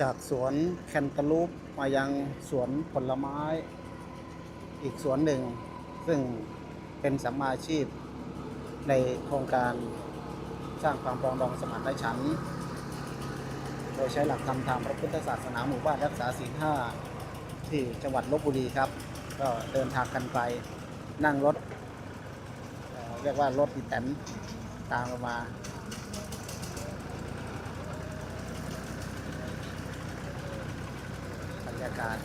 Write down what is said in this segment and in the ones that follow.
จากสวนแคนตาลูปมายังสวนผลไม้ อีกสวนหนึ่ง ซึ่งเป็นสัมมาชีพในโครงการสร้างความปรองดองสมานฉันท์โดยใช้หลักธรรมทางพระพุทธศาสนาหมู่บ้านรักษาศีลห้าที่จังหวัดลบบุรีครับ ก็เดินทางกันไปนั่งรถเรียกว่ารถอีแตนตามมา บรรยา การ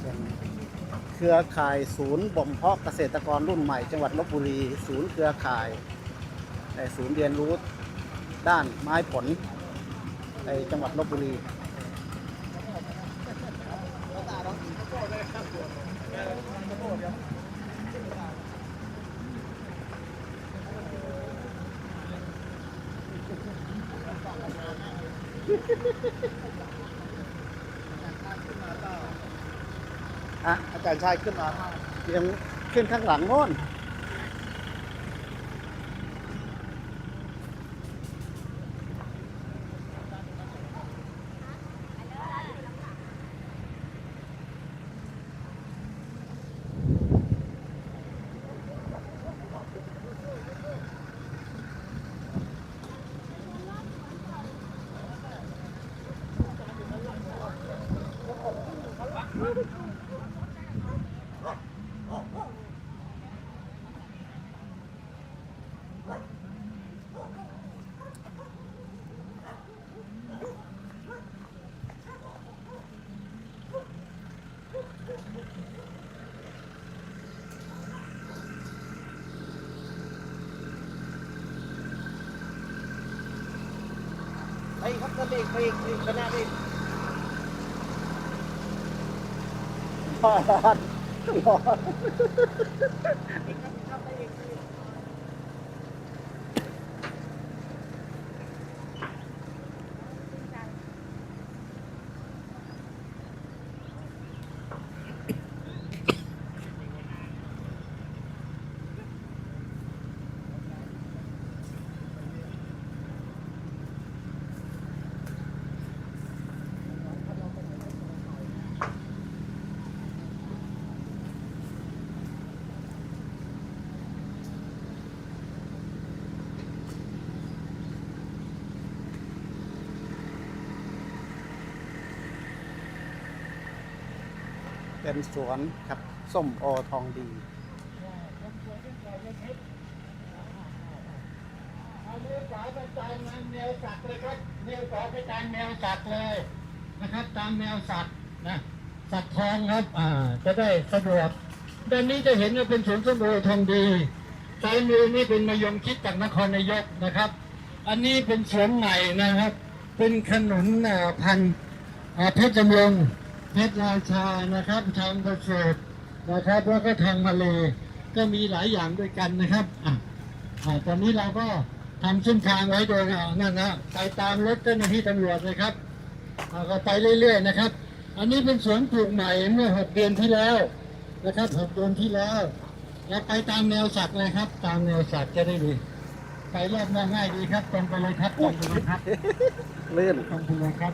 เป็นเครือข่ายศูนย์บ่มเพาะเกษตรกรรุ่นใหม่จังหวัดลบบุรี ศูนย์เครือข่ายในศูนย์เรียนรู้ด้านไม้ผลในจังหวัดลบบุรี อะอาจารย์ชายขึ้นมายังขึ้นข้างหลังโน่น ไปอีกครับนั่นเองไปอีกไปอีกไปหน้าไปอีกร้อนร้อน เป็นสวนครับส้มโอทองดีเอาเลี้ยไปตามแนวสัตว์เลยครับเลี้ยวขวาไปตามแนวสัตว์เลยนะครับ ตามแนวสัตว์นะสัตว์ทองครับอ่าจะได้สะดวกด้านนี้จะเห็นว่าเป็นสวนส้มโอทองดีซ้ายมือนี่เป็นมะยงชิดจากนครนายกนะครับ อันนี้เป็นสวนใหม่นะครับ เป็นขนุนพันธุ์เพชรจำลอง เพชรราชานะครับทางเกษตรนะครับ แล้วก็ทางมาเลยก็มีหลายอย่างด้วยกันนะครับอะอ่าตอนนี้เราก็ทำเส้นทางไว้โดยอ่านั่นนะไปตามรถเจ้าหน้าที่ตำรวจเลยครับอ่าก็ไปเรื่อยๆนะครับ อันนี้เป็นสวนปลูกใหม่เมื่อหกเดือนที่แล้วนะครับหกเดือนที่แล้วเราไปตามแนวสัตว์เลยครับ ตามแนวสัตว์จะได้ดีไปรอบหน้าง่ายดีครับตรงไปเลยครับตรงไปเลยครับลื่นตรงไปเลยครับ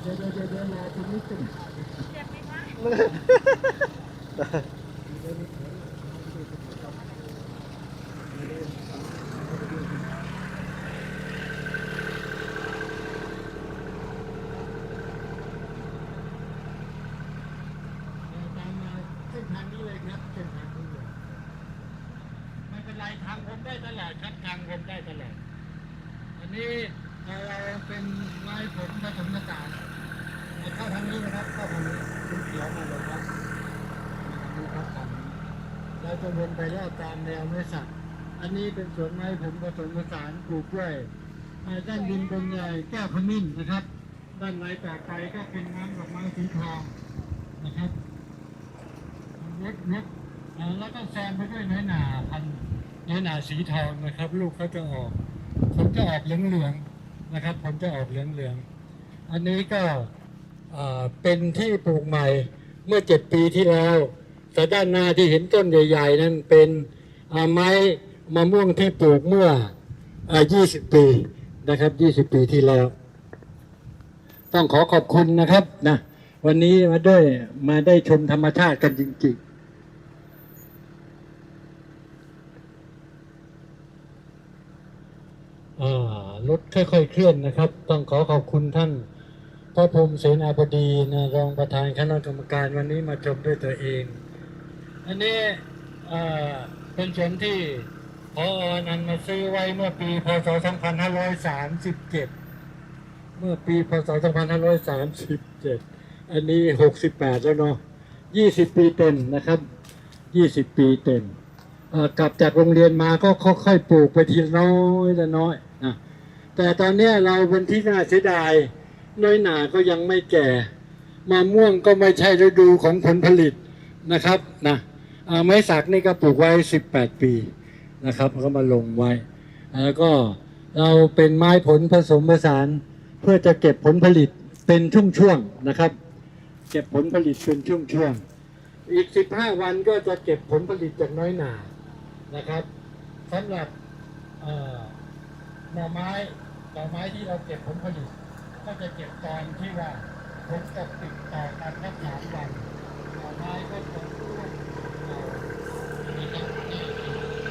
เดี๋ยวเดี๋ยวเดี๋ยวเดี๋ยวรอตรงนี้ตึงตามมาเส้นทางนี้เลยครับเส้นทางนี้เลยไม่เป็นไรทางผมได้ตลอดครับทางผมได้ตลอดอันนี้เราเป็นไม้ผมผสมผสาน เข้าทางนี้นะครับเข้าทางนี้คุณเขียวมาเลยครับดูครับทางนี้เราจะวนไปรอบตามแนวเนื้สัตว์อันนี้เป็นสวนไม้ผมผสมผสานปลูกด้วยด้านดินเป็นไงแก้วขมิ้นนะครับ ด้านในต่อไปก็เป็นน้ำดอกไม้สีทองนะครับเล็กเล็กแล้วก็แซมไปด้วยน้อยหนาพันธุ์น้อยหนาสีทองนะครับ ลูกเขาจะออกผมจะออกเหลืองเหลืองนะครับ ผมจะออกเหลืองเหลืองอันนี้ก็ เป็นที่ปลูกใหม่เมื่อเจ็ดปีที่แล้วแต่ด้านหน้าที่เห็นต้นใหญ่ๆ นั้นเป็นอาไม้มะม่วงที่ปลูกเมื่ออ่า20 ปีนะครับ 20 ปีที่แล้ว ต้องขอขอบคุณนะครับนะวันนี้มาด้วยมาได้ชมธรรมชาติกันจริงๆรถค่อยๆเคลื่อนนะครับ ต้องขอขอบคุณท่าน พระพรมเสนาบดีนะรองประธานคณะกรรมการวันนี้มาชมด้วยตัวเอง อันนี้เป็นสวนที่พอนันมาซื้อไว้เมื่อปีพศ 2537 เมื่อปีพศ 2537 อันนี้ 68 แล้วเนาะ 20 ปีเต็มนะครับ 20 ปีเต็มกลับจากโรงเรียนมาก็ค่อยๆปลูกไปทีน้อยละน้อยนะแต่ตอนนี้เราเป็นที่น่าเสียดาย น้อยหนาก็ยังไม่แก่มะม่วงก็ไม่ใช่ฤดูของผลผลิตนะครับนะไม้สักนี่ก็ปลูกไว้ 18 ปีนะครับก็มาลงไว้ แล้วก็เราเป็นไม้ผลผสมผสาน เพื่อจะเก็บผลผลิตเป็นช่วงๆนะครับ เก็บผลผลิตเป็นช่วงๆอีก 15 วันก็จะเก็บผลผลิตจากน้อยหนานะครับสำหรับหน่อไม้หน่อไม้ที่เราเก็บผลผลิต ก็จะเก็บตอนที่ว่าผมตกติดต่อกันแค่สามวันต่อไม้ก็จะร่วงเอ่อนะครับ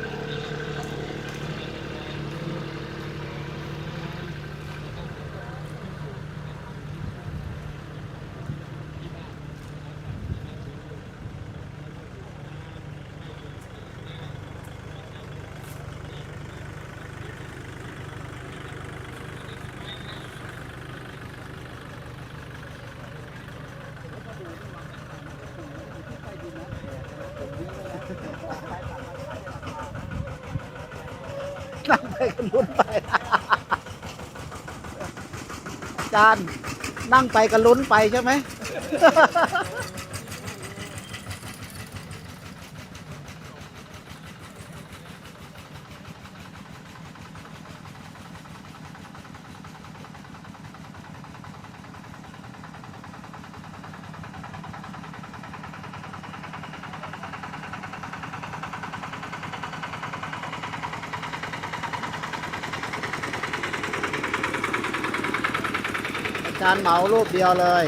นั่งไป กันลุ้นไปอาจารย์นั่งไปกันลุ้นไปใช่ไหม จารเหมารูปเดียวเลย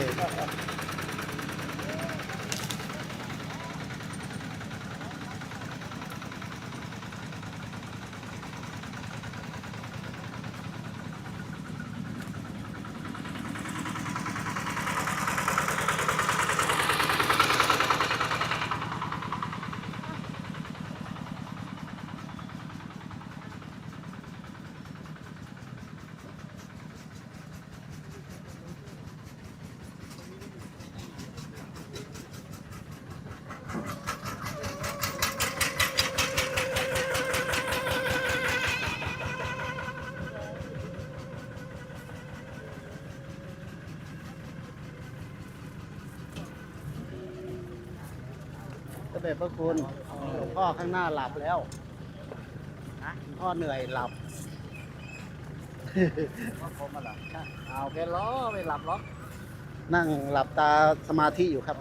ก็เด็จพระคุณหลวงพ่อข้างหน้าหลับแล้วหลวงพ่อเหนื่อยหลับผมมาหลับเอาแกล้อไม่หลับหรอกนั่งหลับตาสมาธิอยู่ครับ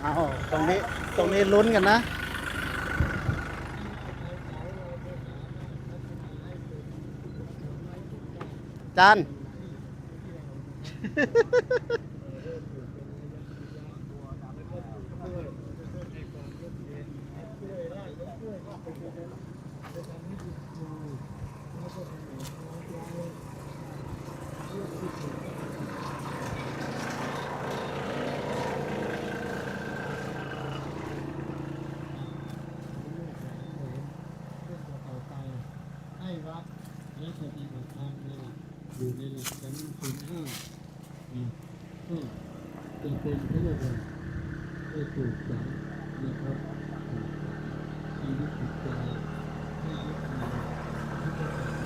เอาตรงนี้ตรงนี้ลุ้นกันนะจาน ให้วัดและปฏิบัติธรรมในหลักอยู่ในหลักสันติห้า นะก็จะเป็นเขาเรียกว่าได้ปลูกฝังนะครับชีวิตจิตใจให้ยึดในพุทธศ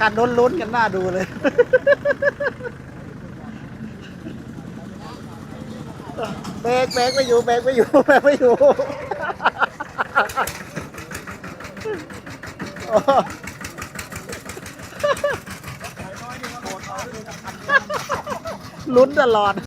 การลุ้นล้นกันหน้าดูเลย เบรกเบรกไม่อยู่เบรกไม่อยู่เบรกไม่อยู่ ลุ้นตลอด